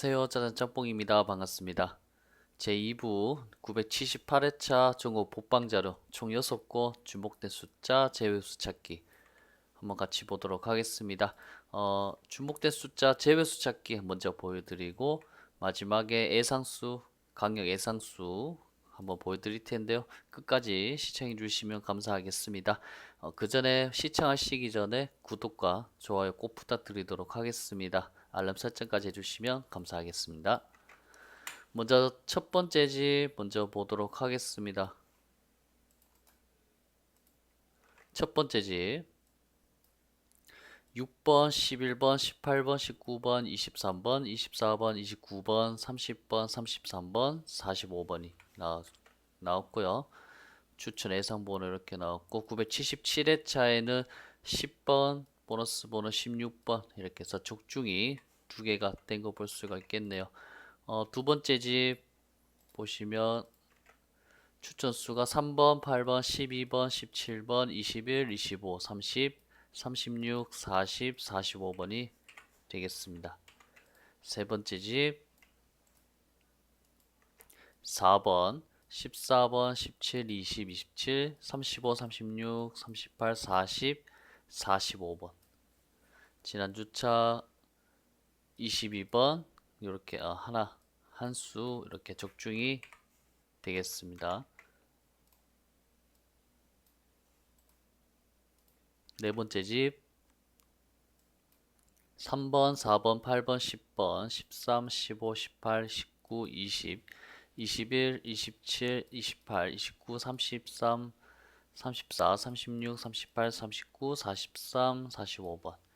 안녕하세요. 짜장짬뽕입니다. 반갑습니다. 제2부 978회차 정오 복방자료 총 6곳 주목된 숫자 제외수 찾기 한번 같이 보도록 하겠습니다. 어, 주목된 숫자 제외수 찾기 먼저 보여드리고 마지막에 예상수, 강력 예상수 한번 보여드릴 텐데요. 끝까지 시청해 주시면 감사하겠습니다. 어, 그 전에 시청하시기 전에 구독과 좋아요 꼭 부탁드리도록 하겠습니다. 알람 설정까지 해주시면 감사하겠습니다. 먼저 첫 번째 집 먼저 보도록 하겠습니다. 첫 번째 집 6번, 11번, 18번, 19번, 23번, 24번, 29번, 30번, 33번, 45번이 나, 나왔고요. 추천 예상 번호 이렇게 나왔고 977회차에는 10번, 보너스 번호 16번 이렇게 해서 족중이 두 개가 된 거 볼 수가 있겠네요. 어, 두 번째 집 보시면 추천 수가 3번, 8번, 12번, 17번, 21, 25, 30, 36, 40, 45번이 되겠습니다. 세 번째 집 4번, 14번, 17, 20, 27, 35, 36, 38, 40, 45번. 지난 주차 22번 이렇게 어, 하나 한 수 이렇게 적중이 되겠습니다. 네 번째 집 3번, 4번, 8번, 10번, 13, 15, 18, 19, 20, 21, 27, 28, 29, 33, 34, 36, 38, 39, 43, 45번.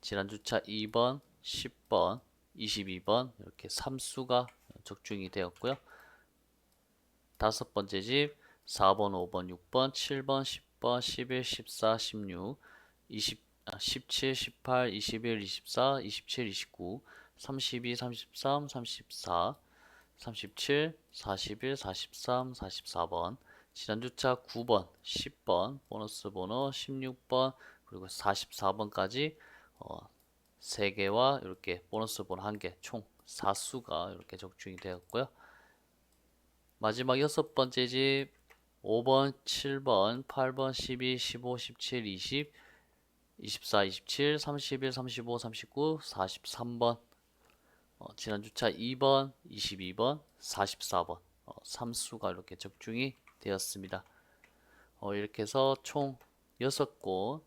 지난 주차 2번, 10번, 22번 이렇게 3수가 적중이 되었고요. 다섯 번째 집 4번, 5번, 6번, 7번, 10번, 11, 14, 16, 20, 아, 17, 18, 21, 24, 27, 29, 32, 33, 34, 37, 41, 43, 44번 지난 주차 9번, 10번, 보너스 번호 16번, 그리고 44번까지 어, 3개와 이렇게 보너스 번호 1개, 총 4수가 이렇게 적중이 되었고요. 마지막 여섯 번째 집 5번, 7번, 8번, 12, 15, 17, 20, 24, 27, 31, 35, 39, 43번 어, 지난 주차 2번, 22번, 44번 어, 3수가 이렇게 적중이 되었습니다. 어, 이렇게 해서 총 6곳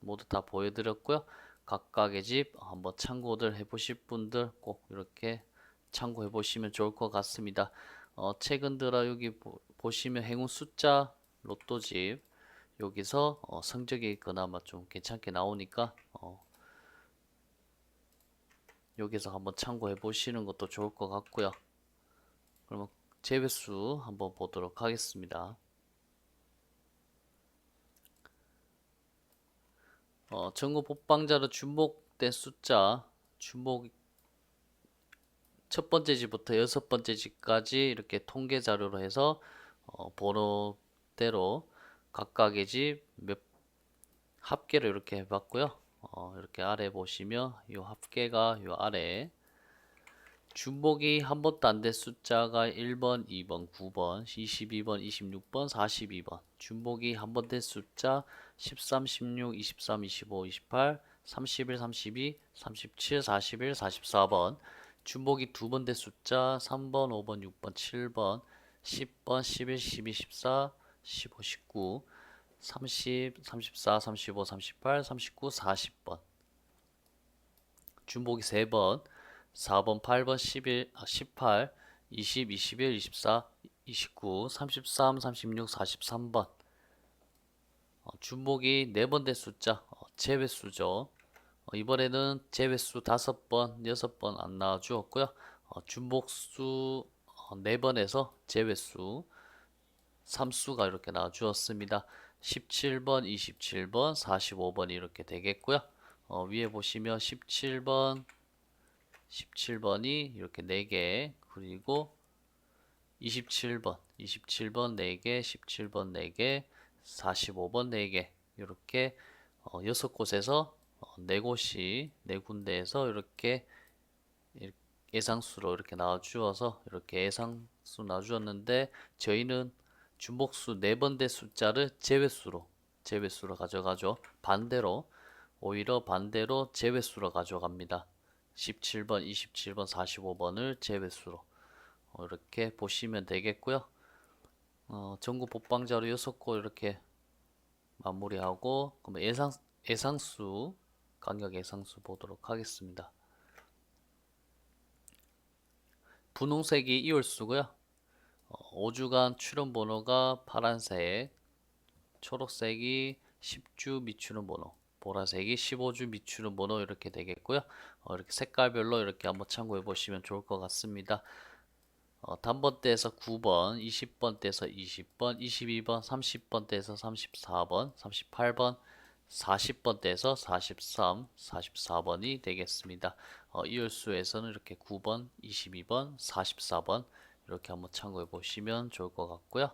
모두 다 보여드렸고요. 각각의 집 한번 참고들 해보실 분들 꼭 이렇게 참고해 보시면 좋을 것 같습니다. 어, 최근 들어 여기 보, 시면 행운 숫자 로또집 여기서 어, 성적이 그나마 좀 괜찮게 나오니까 어, 여기서 한번 참고해 보시는 것도 좋을 것 같고요. 그러면 제외수 한번 보도록 하겠습니다. 어, 전국 복방자로 주목된 숫자 주목 첫 번째 집부터 여섯 번째 집까지 이렇게 통계 자료로 해서 어, 번호대로 각각의 집 몇 합계를 이렇게 해봤고요. 어, 이렇게 아래 보시면 이 합계가 이 아래 중복이 한 번도 안 된 숫자가 1번, 2번, 9번, 22번, 26번, 42번. 중복이 한 번 된 숫자 13, 16, 23, 25, 28, 31, 32, 37, 41, 44번. 중복이 두 번 된 숫자 3번, 5번, 6번, 7번, 10번, 11, 12, 14, 15, 19, 30, 34, 35, 38, 39, 40번. 중복이 세 번. 4번, 8번, 11, 아, 18, 20, 21, 24, 29, 33, 36, 43번. 어, 중복이 4번 된 숫자, 어, 제외수죠. 어, 이번에는 제외수 5번, 6번 안 나와 주었고요. 어, 중복수 어, 4번에서 제외수 3수가 이렇게 나와 주었습니다. 17번, 27번, 45번이 이렇게 되겠고요. 어, 위에 보시면 17번, 17번이 이렇게 4개 그리고 27번 27번 4개 17번 4개 45번 4개 이렇게 어, 6곳에서 어, 4곳이 4군데에서 이렇게 예상수로 이렇게 나와주어서 이렇게 예상수 나와주었는데 저희는 주목수 네번대 숫자를 제외수로 제외수로 가져가죠. 반대로 오히려 반대로 제외수로 가져갑니다. 17번, 27번, 45번을 제외수로 어, 이렇게 보시면 되겠고요. 어, 전국 복방자로 6곳 이렇게 마무리하고 그러면 예상 예상수 간격 예상수 보도록 하겠습니다. 분홍색이 이월수고요. 어, 5주간 출원 번호가 파란색, 초록색이 10주 미추는 번호, 보라색이 15주 미추는 번호 이렇게 되겠고요. 어, 이렇게 색깔별로 이렇게 한번 참고해 보시면 좋을 것 같습니다. 어, 단번대에서 9번, 20번대에서 20번, 22번, 30번대에서 34번, 38번, 40번대에서 43, 44번이 되겠습니다. 어, 이열수에서는 이렇게 9번, 22번, 44번 이렇게 한번 참고해 보시면 좋을 것 같고요.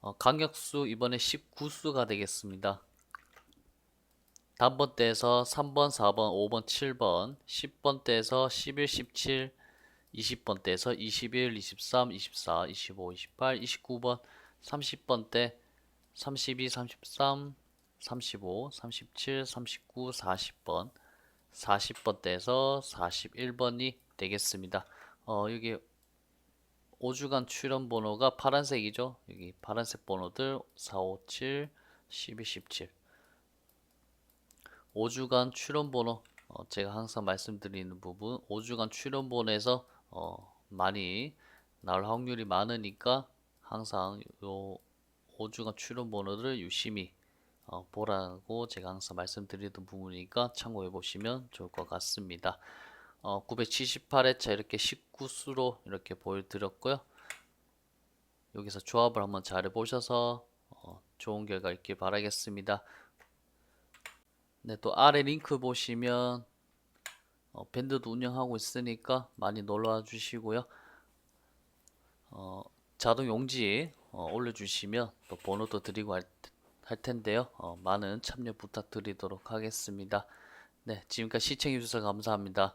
어, 강력수 이번에 19수가 되겠습니다. 단번대에서 3번, 4번, 5번, 7번, 10번대에서 11, 17, 20번대에서 21, 23, 24, 25, 28, 29번, 30번대 32, 33, 35, 37, 39, 40번, 40번대에서 41번이 되겠습니다. 어, 여기 5주간 출연 번호가 파란색이죠. 여기 파란색 번호들 4, 5, 7, 12, 17. 5주간 출연 번호 어, 제가 항상 말씀드리는 부분 5주간 출연 번호에서 어, 많이 나올 확률이 많으니까 항상 요 5주간 출연 번호를 유심히 어, 보라고 제가 항상 말씀드리던 부분이니까 참고해 보시면 좋을 것 같습니다. 어, 978회차 이렇게 19수로 이렇게 보여드렸고요. 여기서 조합을 한번 잘 해보셔서 어, 좋은 결과 있길 바라겠습니다. 네, 또 아래 링크 보시면 어, 밴드도 운영하고 있으니까 많이 놀러와 주시고요. 어, 자동 용지 어, 올려주시면 또 번호도 드리고 할, 할 텐데요. 어, 많은 참여 부탁드리도록 하겠습니다. 네, 지금까지 시청해주셔서 감사합니다.